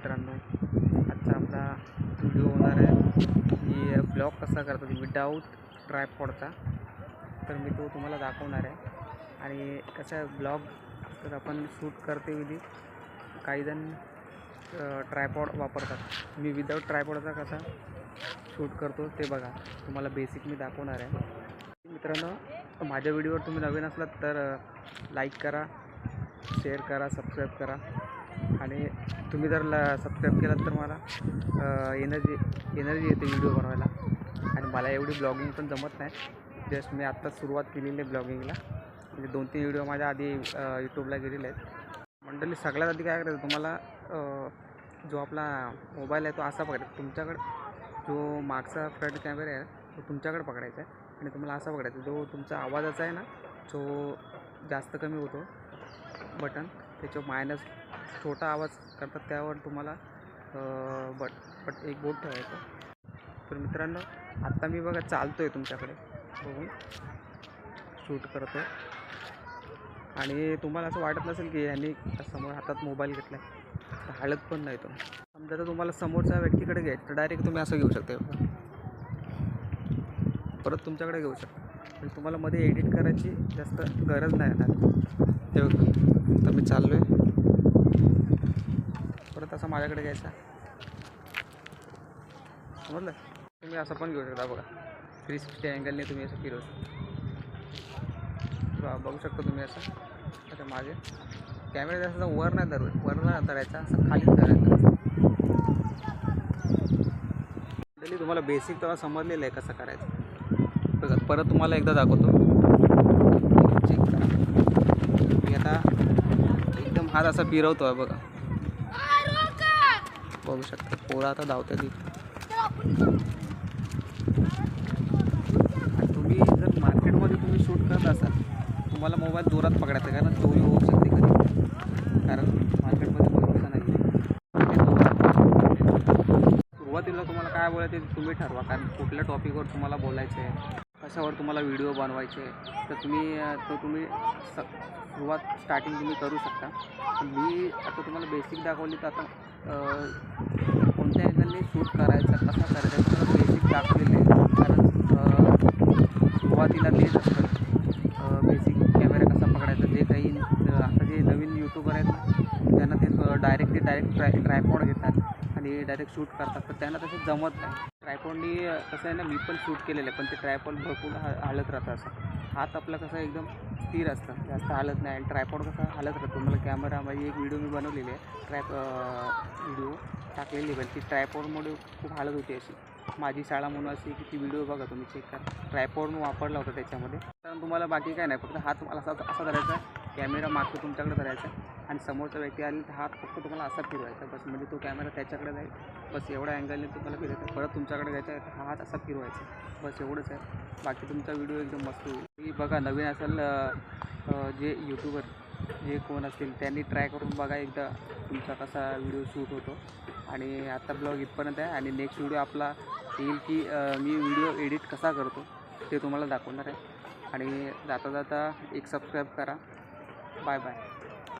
मित्रांनो आजचा आपला व्हिडिओ होणार आहे. की ब्लॉग कसा करतात विदाऊट ट्रायपॉडचा तर मी तो तुम्हाला दाखवणार आहे. आणि कसा ब्लॉग तर आपण शूट करते विधी. काहीजण ट्रायपॉड वापरतात. मी विदाऊट ट्रायपॉडचा कसा शूट करतो ते बघा. तुम्हाला बेसिक मी दाखवणार आहे. मित्रांनो माझ्या व्हिडिओवर तुम्ही नवीन असलात तर लाईक करा शेअर करा सबस्क्राईब करा. आणि तुम्ही जर ला सबस्क्राईब केलात तर मला एनर्जी एनर्जी येते व्हिडिओ बनवायला. आणि मला एवढी ब्लॉगिंग पण जमत नाही. जस्ट मी आत्ताच सुरुवात केलेली आहे ब्लॉगिंगला म्हणजे दोन तीन व्हिडिओ माझ्या आधी यूट्यूबला गेलेले आहेत. मंडळी सगळ्यात आधी काय करायचं तुम्हाला जो आपला मोबाईल आहे तो असा पकडायचा तुमच्याकडे जो मागचा फ्रंट कॅमेरा आहे तो तुमच्याकडे पकडायचा आहे. आणि तुम्हाला असा पकडायचा जो तुमचा आवाजाचा आहे ना तो जास्त कमी होतो. बटन त्याच्यावर मायनस छोटा आवाज करतात त्यावर तुम्हाला बट बट एक बोट ठेवायचं. तर मित्रांनो आत्ता मी बघा चालतो आहे तुमच्याकडे बघून. शूट करतो आणि तुम्हाला असं वाटत नसेल की ह्यांनी समोर हातात मोबाईल घेतला तर हळत पण नाही तो. समजा तर तुम्हाला समोरच्या व्यक्तीकडे घ्यायचं तर डायरेक्ट तुम्ही असं घेऊ शकता. परत तुमच्याकडे घेऊ शकता. म्हणजे तुम्हाला मध्ये एडिट करायची जास्त गरज नाही येणार तेव्हा तर मी चाललो आहे परत असा माझ्याकडे घ्यायचा. समजलं? तुम्ही असं पण घेऊ शकता बघा. थ्री सिक्स्टी अँगलने तुम्ही असं फिरवू शकता. बघू शकता तुम्ही असं. अच्छा मागे. कॅमेरा जास्त वर नाही धरू वर नाही धरायचा असं खालीच धरायचा. तरी तुम्हाला बेसिक तेव्हा समजलेलं आहे कसं करायचं. बघा परत तुम्हाला एकदा दाखवतो. चेक करा मी आता एकदम हात असा फिरवतो आहे बघा. बघू शकता. पोरं आता धावतं ती तुम्ही जर मार्केटमध्ये तुम्ही शूट करत असाल तुम्हाला मोबाईल जोरात पकडायचा कारण चोरी होऊ शकते कधी. कारण मार्केटमध्ये भरोसा नाही. सुरुवातीला तुम्हाला काय बोलायचं ते तुम्ही ठरवा कारण कुठल्या टॉपिकवर तुम्हाला बोलायचं आहे कशावर तुम्हाला व्हिडिओ बनवायचे तर तुम्ही तो तुम्ही स सुरुवात स्टार्टिंग तुम्ही करू शकता. मी आता तुम्हाला बेसिक दाखवली तर आता कोणत्या अँगलने शूट करायचं कसा करायचा सगळं बेसिक दाखवलेलं आहे. कारण सुरुवातीला तेच असतं. बेसिक कॅमेरा कसा पकडायचा जे काही आता जे नवीन यूट्यूबर आहेत ना त्यांना ते डायरेक्ट ते डायरेक्ट ट्राय ट्रायपॉड घेतात आणि डायरेक्ट शूट करतात. तर त्यांना तसं जमत नाही. ट्रायपॉडनी कसं आहे ना मी पण शूट केलेलं आहे पण ते ट्रायपॉड भरपूर हा हलत राहतं असं. हात आपला कसं एकदम स्थिर असतं जास्त हालत नाही. आणि ट्रायपॉड कसा हालत राहतो. मला कॅमेरामध्ये एक व्हिडिओ मी बनवलेली आहे. ट्रॅप व्हिडिओ टाकलेली पण. ती ट्रायपॉडमुळे खूप हालत होती अशी. माझी शाळा म्हणून अशी की ती व्हिडिओ बघा तुम्ही चेक करा. ट्रायपॉड वापरला होता त्याच्यामध्ये. कारण तुम्हाला बाकी काय नाही फक्त हात तुम्हाला असा असा धरायचा कॅमेरा मागतो तुमच्याकडे धरायचा आणि समोरचा व्यक्ती आली तर हात फक्त तुम्हाला असा फिरवायचा बस म्हणजे तो कॅमेरा त्याच्याकडे जाईल. बस एवढ्या अँगलने तुम्हाला फिरायचा परत तुमच्याकडे घ्यायचा आहे हा हात असा फिरवायचा बस एवढंच आहे. बाकी तुमचा व्हिडिओ एकदम मस्त होईल. बघा नवीन असेल जे यूट्यूबर जे कोण असतील त्यांनी ट्राय करून बघा एकदा तुमचा कसा व्हिडिओ शूट होतो. आणि आत्ता ब्लॉग इथपर्यंत आहे आणि नेक्स्ट व्हिडिओ आपला येईल की मी व्हिडिओ एडिट कसा करतो ते तुम्हाला दाखवणार आहे. आणि जाता जाता एक सबस्क्राईब करा. Bye bye